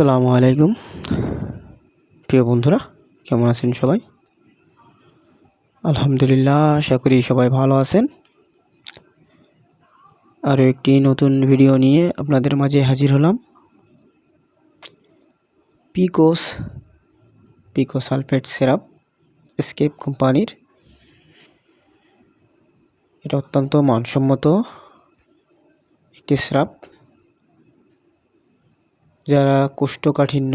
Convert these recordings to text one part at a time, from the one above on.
আসসালামু আলাইকুম। প্রিয় বন্ধুরা, কেমন আছেন সবাই? আলহামদুলিল্লাহ, আশা করি সবাই ভালো আছেন। আরও একটি নতুন ভিডিও নিয়ে আপনাদের মাঝে হাজির হলাম। পিকোস পিকো সালফেট সিরাপ স্কেপ কোম্পানির। এটা অত্যন্ত মানসম্মত একটি সিরাপ। যারা কোষ্ঠকাঠিন্য,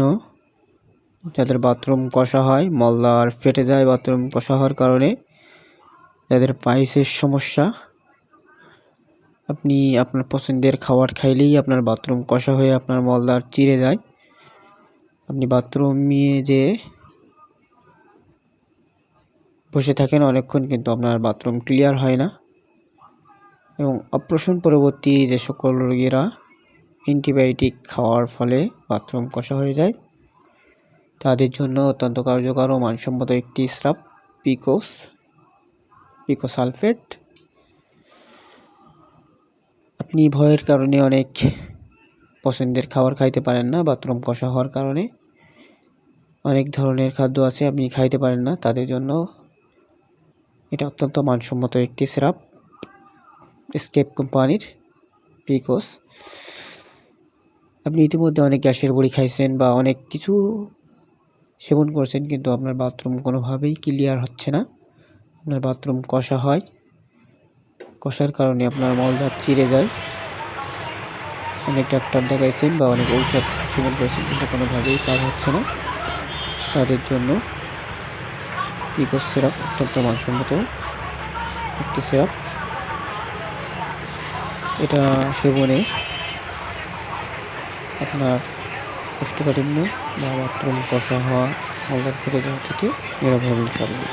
যাদের বাথরুম কষা হয় মলদার ফেটে যায় বাথরুম কষা হওয়ার কারণে, যাদের পাইসের সমস্যা, আপনি আপনার পছন্দের খাবার খাইলেই আপনার বাথরুম কষা হয়ে আপনার মলদার চিড়ে যায়। আপনি বাথরুমে যে বসে থাকেন অনেকক্ষণ কিন্তু আপনার বাথরুম ক্লিয়ার হয় না। এবং অপারেশন পরবর্তী যে সকল রোগীরা অ্যান্টিবায়োটিক খাওয়ার ফলে বাথরুম কষা হয়ে যায়। তাদের জন্য অত্যন্ত কার্যকর ও মানসম্মত একটি স্রাব, পিকোস, পিকোসালফেট। আপনি ভয়ের কারণে অনেক পছন্দের খাবার খাইতে পারেন না, বাথরুম কষা হওয়ার কারণে। অনেক ধরনের খাদ্য আছে, আপনি খাইতে পারেন না, তাদের জন্য এটা অত্যন্ত মানসম্মত একটি স্রাব। স্কেপ কোম্পানির পিকোস। আপনি ইতিমধ্যে অনেক গ্যাসের বড়ি খাইছেন বা অনেক কিছু সেবন করছেন, কিন্তু আপনার বাথরুম কোনোভাবেই ক্লিয়ার হচ্ছে না। আপনার বাথরুম কষা হয়। কষার কারণে আপনার মলদার চিড়ে যায়। অনেক ডাক্তার দেখাইছেন বা অনেক ঔষধ সেবন করেছেন, কিন্তু কোনোভাবেই কাজ হচ্ছে না। তাদের জন্য পিকোস সিরাপ অত্যন্ত মানসম্মত একটি সিরাপ এটা সেবনে আপনার কোষ্ঠকাঠিন্য বা বাথরুম কষা হওয়া মলদার করে যাওয়া থেকে নিরাপদ ইনশাল্লাহ